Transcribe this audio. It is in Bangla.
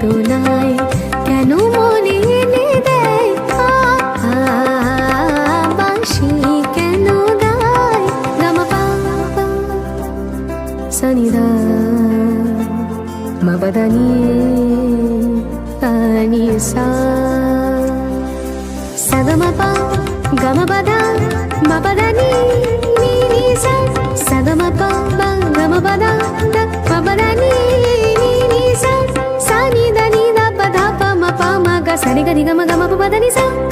বেদনায় কেন মনে এনে দেয়? বাঁশি কেন গায়? রামা পা সানিদা মাবাদানি আনি সা সাদমা পা গামা గ సరిగ దిగమ గమ పదని సా.